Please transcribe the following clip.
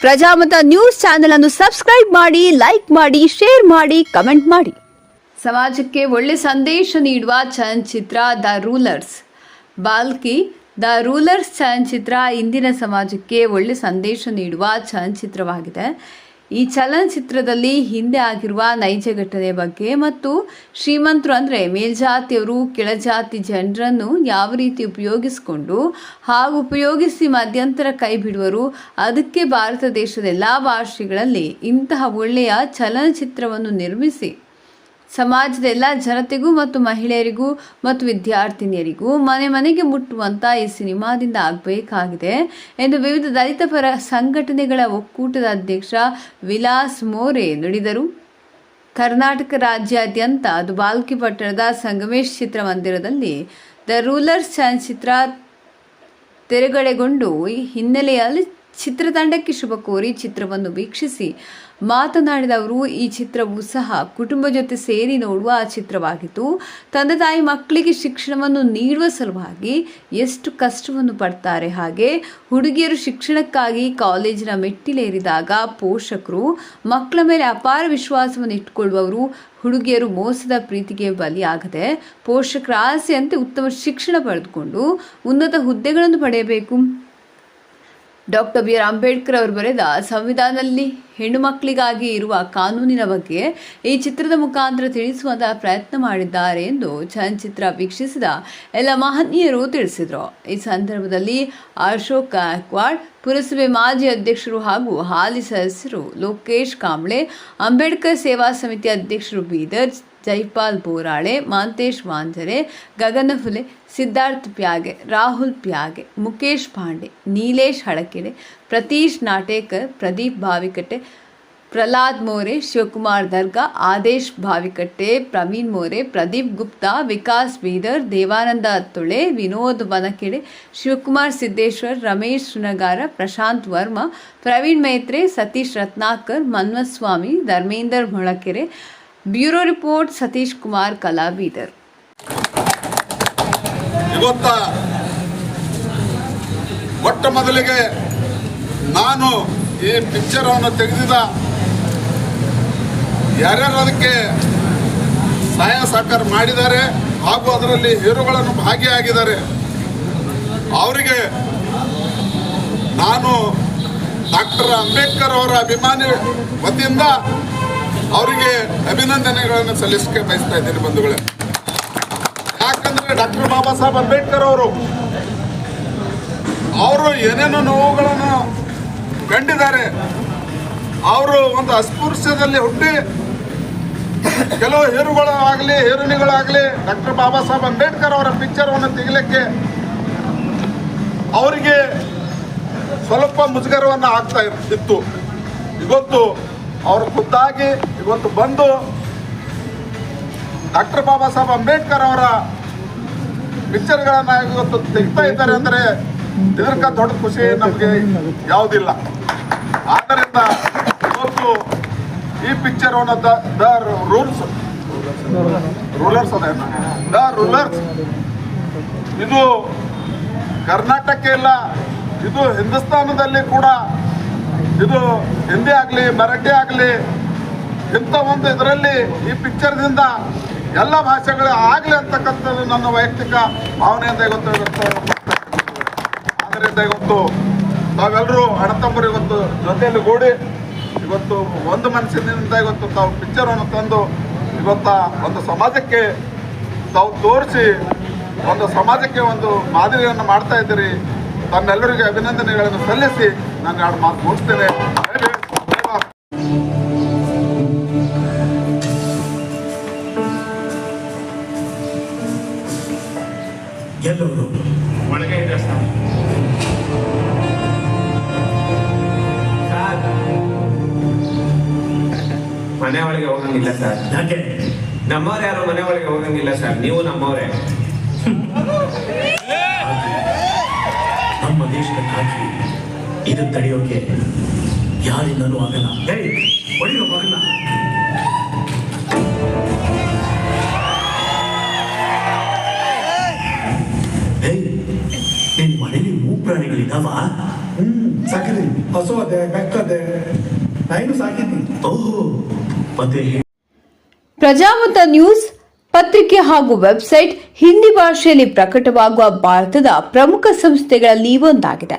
Prajamata news channel ಅನ್ನು subscribe ಮಾಡಿ, like ಮಾಡಿ, ಶೇರ್ ಮಾಡಿ, ಕಮೆಂಟ್ ಮಾಡಿ. ಸಮಾಜಕ್ಕೆ ಒಳ್ಳೆ ಸಂದೇಶ ನೀಡುವ ಚಲನಚಿತ್ರ the rulers. Balki, the rulers ಚಲನಚಿತ್ರ ಇಂದಿನ ಸಮಾಜಕ್ಕೆ ಒಳ್ಳೆ ಸಂದೇಶ ನೀಡುವ ಚಲನಚಿತ್ರವಾಗಿದೆ. ಈ ಚಲನಚಿತ್ರದಲ್ಲಿ ಹಿಂದೆ ಆಗಿರುವ ನೈಜ ಘಟನೆ ಬಗ್ಗೆ ಮತ್ತು ಶ್ರೀಮಂತರು ಅಂದರೆ ಮೇಲ್ಜಾತಿಯವರು, ಕೆಳಜಾತಿ ಜನರನ್ನು ಯಾವ ರೀತಿ ಉಪಯೋಗಿಸಿಕೊಂಡು ಹಾಗೂ ಉಪಯೋಗಿಸಿ ಮಧ್ಯಂತರ ಕೈ ಬಿಡುವರು, ಅದಕ್ಕೆ ಭಾರತ ದೇಶದ ಎಲ್ಲ ಭಾಷೆಗಳಲ್ಲಿ ಇಂತಹ ಒಳ್ಳೆಯ ಚಲನಚಿತ್ರವನ್ನು ನಿರ್ಮಿಸಿ ಸಮಾಜದ ಎಲ್ಲ ಜನತೆಗೂ ಮತ್ತು ಮಹಿಳೆಯರಿಗೂ ಮತ್ತು ವಿದ್ಯಾರ್ಥಿನಿಯರಿಗೂ ಮನೆ ಮನೆಗೆ ಮುಟ್ಟುವಂತ ಈ ಸಿನಿಮಾದಿಂದ ಆಗಬೇಕಾಗಿದೆ ಎಂದು ವಿವಿಧ ದಲಿತ ಪರ ಸಂಘಟನೆಗಳ ಒಕ್ಕೂಟದ ಅಧ್ಯಕ್ಷ ವಿಲಾಸ್ ಮೋರೆ ನುಡಿದರು. ಕರ್ನಾಟಕ ರಾಜ್ಯಾದ್ಯಂತ ಅದು ಬಾಲ್ಕಿ ಪಟ್ಟಣದ ಸಂಗಮೇಶ್ ಚಿತ್ರಮಂದಿರದಲ್ಲಿ ದ ರೂಲರ್ಸ್ ಚಲನಚಿತ್ರ ತೆರೆಗಡೆಗೊಂಡು ಈ ಹಿನ್ನೆಲೆಯಲ್ಲಿ ಚಿತ್ರತಂಡಕ್ಕೆ ಶುಭ ಕೋರಿ ಚಿತ್ರವನ್ನು ವೀಕ್ಷಿಸಿ. ಮಾತನಾಡಿದವರು ಈ ಚಿತ್ರವು ಸಹ ಕುಟುಂಬ ಜೊತೆ ಸೇರಿ ನೋಡುವ ಚಿತ್ರವಾಗಿತ್ತು. ತಂದೆ ತಾಯಿ ಮಕ್ಕಳಿಗೆ ಶಿಕ್ಷಣವನ್ನು ನೀಡುವ ಸಲುವಾಗಿ ಎಷ್ಟು ಕಷ್ಟವನ್ನು ಪಡ್ತಾರೆ ಹಾಗೆ, ಹುಡುಗಿಯರು ಶಿಕ್ಷಣಕ್ಕಾಗಿ ಕಾಲೇಜಿನ ಮೆಟ್ಟಿಲೇರಿದಾಗ ಪೋಷಕರು, ಮಕ್ಕಳ ಮೇಲೆ ಅಪಾರ ವಿಶ್ವಾಸವನ್ನು ಇಟ್ಟುಕೊಳ್ಳುವವರು, ಹುಡುಗಿಯರು ಮೋಸದ ಪ್ರೀತಿಗೆ ಬಲಿಯಾಗದೆ ಪೋಷಕರ ಆಸೆಯಂತೆ ಉತ್ತಮ ಶಿಕ್ಷಣ ಪಡೆದುಕೊಂಡು ಉನ್ನತ ಹುದ್ದೆಗಳನ್ನು ಪಡೆಯಬೇಕು. ಡಾಕ್ಟರ್ ಬಿ ಆರ್ ಅಂಬೇಡ್ಕರ್ ಅವರು ಬರೆದ ಸಂವಿಧಾನದಲ್ಲಿ ಹೆಣ್ಣು ಮಕ್ಕಳಿಗಾಗಿ ಇರುವ ಕಾನೂನಿನ ಬಗ್ಗೆ ಈ ಚಿತ್ರದ ಮುಖಾಂತರ ತಿಳಿಸುವಂತಹ ಪ್ರಯತ್ನ ಮಾಡಿದ್ದಾರೆ ಎಂದು ಚಲನಚಿತ್ರ ವೀಕ್ಷಿಸಿದ ಎಲ್ಲ ಮಹನೀಯರು ತಿಳಿಸಿದರು. ಈ ಸಂದರ್ಭದಲ್ಲಿ ಅಶೋಕ್ ಗಾಯಕ್ವಾಡ್, ಪುರಸಭೆ ಮಾಜಿ ಅಧ್ಯಕ್ಷರು ಹಾಗೂ ಹಾಲಿ ಸದಸ್ಯರು ಲೋಕೇಶ್ ಕಾಂಬ್ಳೆ, ಅಂಬೇಡ್ಕರ್ ಸೇವಾ ಸಮಿತಿ ಅಧ್ಯಕ್ಷರು ಬೀದರ್ ಜೈಪಾಲ್ ಬೋರಾಳೆ, ಮಾಂತೇಶ್ ವಾಂಜರೆ, ಗಗನ ಹುಲೆ ಸಿದ್ಧಾರ್ಥ್ ಪ್ಯಾಗೆ, ರಾಹುಲ್ ಪ್ಯಾಗೆ, ಮುಕೇಶ್ ಪಾಂಡೆ, ನೀಲೇಶ್ ಹಳಕೆರೆ, ಪ್ರತೀಶ್ ನಾಟೇಕರ್, ಪ್ರದೀಪ್ ಭಾವಿಕಟ್ಟೆ, ಪ್ರಹ್ಲಾದ್ ಮೋರೆ, ಶಿವಕುಮಾರ್ ದರ್ಗಾ, ಆದೇಶ್ ಭಾವಿಕಟ್ಟೆ, ಪ್ರವೀಣ್ ಮೋರೆ, ಪ್ರದೀಪ್ ಗುಪ್ತಾ, ವಿಕಾಸ್ ಬೀದರ್, ದೇವಾನಂದ ಅತ್ತೊಳೆ ವಿನೋದ್ ವನಕೆಡೆ ಶಿವಕುಮಾರ್ ಸಿದ್ದೇಶ್ವರ್, ರಮೇಶ್ ಶೃನಗಾರ ಪ್ರಶಾಂತ್ ವರ್ಮಾ, ಪ್ರವೀಣ್ ಮೈತ್ರೆ, ಸತೀಶ್ ರತ್ನಾಕರ್, ಮನ್ವಸ್ವಾಮಿ, ಧರ್ಮೇಂದರ್ ಮೊಳಕೆರೆ ಬ್ಯೂರೋ ರಿಪೋರ್ಟ್ ಸತೀಶ್ ಕುಮಾರ್ ಕಲಾ ಬೀದರ್ ಇವತ್ತ ಮೊಟ್ಟ ಮೊದಲಿಗೆ ನಾನು ಈ ಪಿಕ್ಚರನ್ನು ತೆಗೆದಿದ ಯಾರ್ಯಾರು ಅದಕ್ಕೆ ಸಹಾಯ ಸಹಕಾರ ಮಾಡಿದ್ದಾರೆ ಹಾಗೂ ಅದರಲ್ಲಿ ಹೀರೋಗಳನ್ನು ಭಾಗಿಯಾಗಿದ್ದಾರೆ. ಅವರಿಗೆ ನಾನು ಡಾಕ್ಟರ್ ಅಂಬೇಡ್ಕರ್ ಅವರ ಅಭಿಮಾನಿ ವತಿಯಿಂದ ಅವರಿಗೆ ಅಭಿನಂದನೆಗಳನ್ನು ಸಲ್ಲಿಸಕ್ಕೆ ಬಯಸ್ತಾ ಇದ್ದೀನಿ ಬಂಧುಗಳೇ. ಯಾಕಂದ್ರೆ ಡಾಕ್ಟರ್ ಬಾಬಾ ಸಾಹೇಬ್ ಅಂಬೇಡ್ಕರ್ ಅವರು ಅವರು ಏನೇನೋ ನೋವುಗಳನ್ನು ಕಂಡಿದ್ದಾರೆ, ಅವರು ಒಂದು ಅಸ್ಪೃಶ್ಯದಲ್ಲಿ ಹುಟ್ಟಿ ಕೆಲವು ಹೇರುಗಳು ಆಗಲಿ ಹೀರೋನಿಗಳಾಗಲಿ ಡಾಕ್ಟರ್ ಬಾಬಾ ಸಾಹೇಬ್ ಅಂಬೇಡ್ಕರ್ ಅವರ ಪಿಕ್ಚರವನ್ನು ತೆಗಿಲಿಕ್ಕೆ ಅವರಿಗೆ ಸ್ವಲ್ಪ ಮುಜುಗರವನ್ನು ಆಗ್ತಾ ಇತ್ತು. ಇವತ್ತು ಅವರು ಖುದ್ದಾಗಿ ಇವತ್ತು ಬಂದು ಡಾಕ್ಟರ್ ಬಾಬಾ ಸಾಹೇಬ್ ಅಂಬೇಡ್ಕರ್ ಅವರ ಪಿಕ್ಚರ್ಗಳನ್ನ ಇವತ್ತು ತೆಗಿತಾ ಇದ್ದಾರೆ ಅಂದರೆ ಇದಕ್ಕ ದೊಡ್ಡ ಖುಷಿ ನಮಗೆ ಯಾವುದಿಲ್ಲ. ಆದ್ದರಿಂದ ಇವತ್ತು ಈ picture the the rules rulers ಅದೇ ದ ರೂಲರ್ಸ್ ಇದು ಕರ್ನಾಟಕ ಇಲ್ಲ, ಇದು ಹಿಂದೂಸ್ತಾನದಲ್ಲಿ ಕೂಡ ಇದು ಹಿಂದಿ ಆಗಲಿ ಮರಾಠಿ ಆಗಲಿ, ಇಂಥ ಒಂದು ಇದರಲ್ಲಿ ಈ ಪಿಕ್ಚರ್ದಿಂದ ಎಲ್ಲ ಭಾಷೆಗಳು ಆಗಲಿ ಅಂತಕ್ಕಂಥದ್ದು ನನ್ನ ವೈಯಕ್ತಿಕ ಭಾವನೆಯಿಂದ ಇವತ್ತು ಇವತ್ತು ಆದ್ದರಿಂದ ಇವತ್ತು ತಾವೆಲ್ಲರೂ ಅಣ್ಣತಮ್ಮರು ಇವತ್ತು ಜೊತೆಯಲ್ಲಿ ಕೂಡಿ ಇವತ್ತು ಒಂದು ಮನಸ್ಸಿನಿಂದ ಇವತ್ತು ತಾವು ಪಿಕ್ಚರನ್ನು ತಂದು ಇವತ್ತ ಒಂದು ಸಮಾಜಕ್ಕೆ ತಾವು ತೋರಿಸಿ ಒಂದು ಸಮಾಜಕ್ಕೆ ಒಂದು ಮಾದರಿಯನ್ನು ಮಾಡ್ತಾ ಇದ್ದೀರಿ. ತಮ್ಮೆಲ್ಲರಿಗೆ ಅಭಿನಂದನೆಗಳನ್ನು ಸಲ್ಲಿಸಿ ನಾನು ಎರಡು ಮಾತು ಮುಗಿಸ್ತೇನೆ. ಎಲ್ಲವರು ಒಳಗೆ ಇದೆ ಸರ್ ಸರ್ ಮನೆ ಒಳಗೆ ಹೋಗಂಗಿಲ್ಲ ಸರ್. ಯಾಕೆ? ನಮ್ಮವ್ರು ಯಾರು ಮನೆ ಒಳಗೆ ಹೋಗಂಗಿಲ್ಲ ಸರ್. ನೀವು ನಮ್ಮವರೇ. ನಮ್ಮ ದೇಶದ ಕಾಕಿ ಇದು ತಡೆಯೋಕೆ ಯಾರಿಂದಲೂ ಆಗಲ್ಲ. ಒಳ್ಳೆಯ ಮಗನ ನಿನ್ ಮನೇಲಿ ಮೂಗ್ ಪ್ರಾಣಿಗಳಿದಾವ? ಹ್ಮ್ ಸಾಕಿದ್ದೀನಿ ಹಸು ಅದೇ ಬೆಕ್ಕದೆ. ನಾಯಿನೂ ಸಾಕಿದ್ದೀನಿ. ಓಹೋ ಮತ್ತೆ ಪ್ರಜಾಮತ ನ್ಯೂಸ್ ಪತ್ರಿಕೆ ಹಾಗೂ ವೆಬ್ಸೈಟ್ ಹಿಂದಿ ಭಾಷೆಯಲ್ಲಿ ಪ್ರಕಟವಾಗುವ ಭಾರತದ ಪ್ರಮುಖ ಸಂಸ್ಥೆಗಳಲ್ಲಿ ಒಂದಾಗಿದೆ.